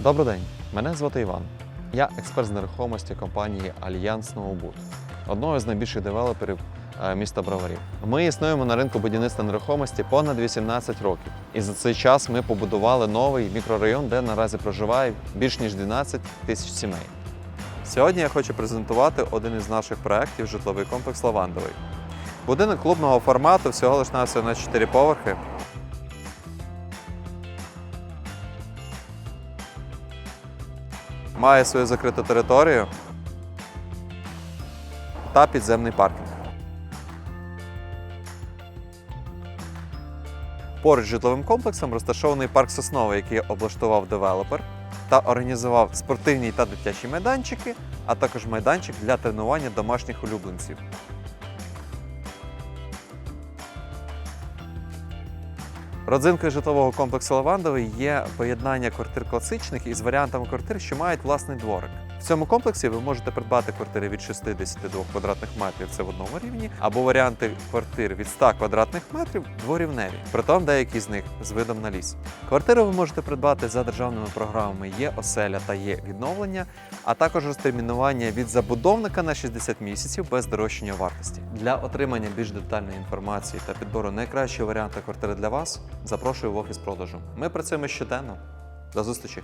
Добрий день, мене звати Іван. Я експерт з нерухомості компанії Альянс Новобуд, одного з найбільших девелоперів е, міста Броварів. Ми існуємо на ринку будівництва нерухомості понад 18 років. І за цей час ми побудували новий мікрорайон, де наразі проживає більш ніж 12 тисяч сімей. Сьогодні я хочу презентувати один із наших проєктів житловий комплекс Лавандовий. Будинок клубного формату всього лиш на 4 поверхи. Має свою закриту територію та підземний паркінг. Поруч з житловим комплексом розташований парк Сосновий, який облаштував девелопер та організував спортивні та дитячі майданчики, а також майданчик для тренування домашніх улюбленців. Родзинкою житлового комплексу Лавандовий є поєднання квартир класичних із варіантами квартир, що мають власний дворик. В цьому комплексі ви можете придбати квартири від 62 квадратних метрів, це в одному рівні, або варіанти квартир від 100 квадратних метрів дворівневі. Притом деякі з них з видом на ліс. Квартиру ви можете придбати за державними програмами Є оселя та є відновлення, а також розтермінування від забудовника на 60 місяців без дорожчання вартості. Для отримання більш детальної інформації та підбору найкращого варіанту квартири для вас запрошую в офіс продажу. Ми працюємо щоденно. До зустрічі!